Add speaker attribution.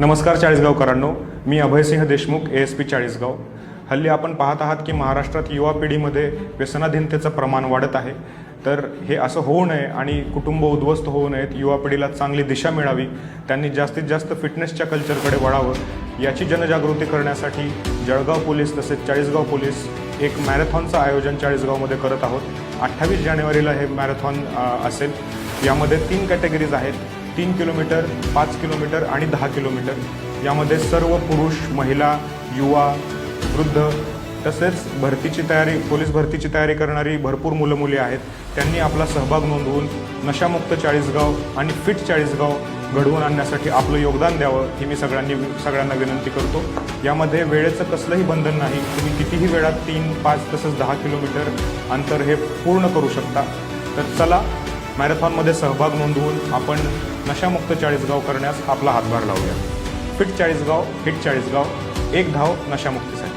Speaker 1: नमस्कार चाळीसगावकरांनो मी Abhaysinh Deshmukh A S P Chalisgaon. हल्ली आपण पाहत आहात की महाराष्ट्रात युवा पिढीमध्ये व्यसनाधीनतेचं प्रमाण वाढत आहे. तर हे असं होऊ नये आणि कुटुंब उद्ध्वस्त होऊ नयेत युवा पिढीला चांगली दिशा मिळावी त्यांनी जास्तीत जास्त फिटनेसच्या कल्चरकडे वळावं याची जनजागृती करण्यासाठी जळगाव पोलीस तसेच चाळीसगाव पोलीस एक मॅरेथॉनचं आयोजन चाळीसगावमध्ये करत आहोत. अठ्ठावीस जानेवारीला हे मॅरेथॉन असेल. यामध्ये तीन कॅटेगरीज आहेत. तीन किलोमीटर पाच किलोमीटर आणि दहा किलोमीटर. यामध्ये सर्व पुरुष महिला युवा वृद्ध तसेच भरतीची तयारी पोलीस भरतीची तयारी करणारी भरपूर मुलं मुली आहेत. त्यांनी आपला सहभाग नोंदवून नशामुक्त चाळीसगाव आणि फिट चाळीसगाव घडवून आणण्यासाठी आपलं योगदान द्यावं ही मी सगळ्यांनी सगळ्यांना विनंती करतो. यामध्ये वेळेचं कसलंही बंधन नाही. तुम्ही कितीही वेळात तीन पाच तसंच दहा किलोमीटर अंतर हे पूर्ण करू शकता. तर चला मॅरेथॉनमध्ये सहभाग नोंदवून आपण नशामुक्त चाळीसगाव करण्यास आपला हातभार लावूया. फिट चाळीसगाव हिट चाळीसगाव एक धाव नशामुक्तीसाठी.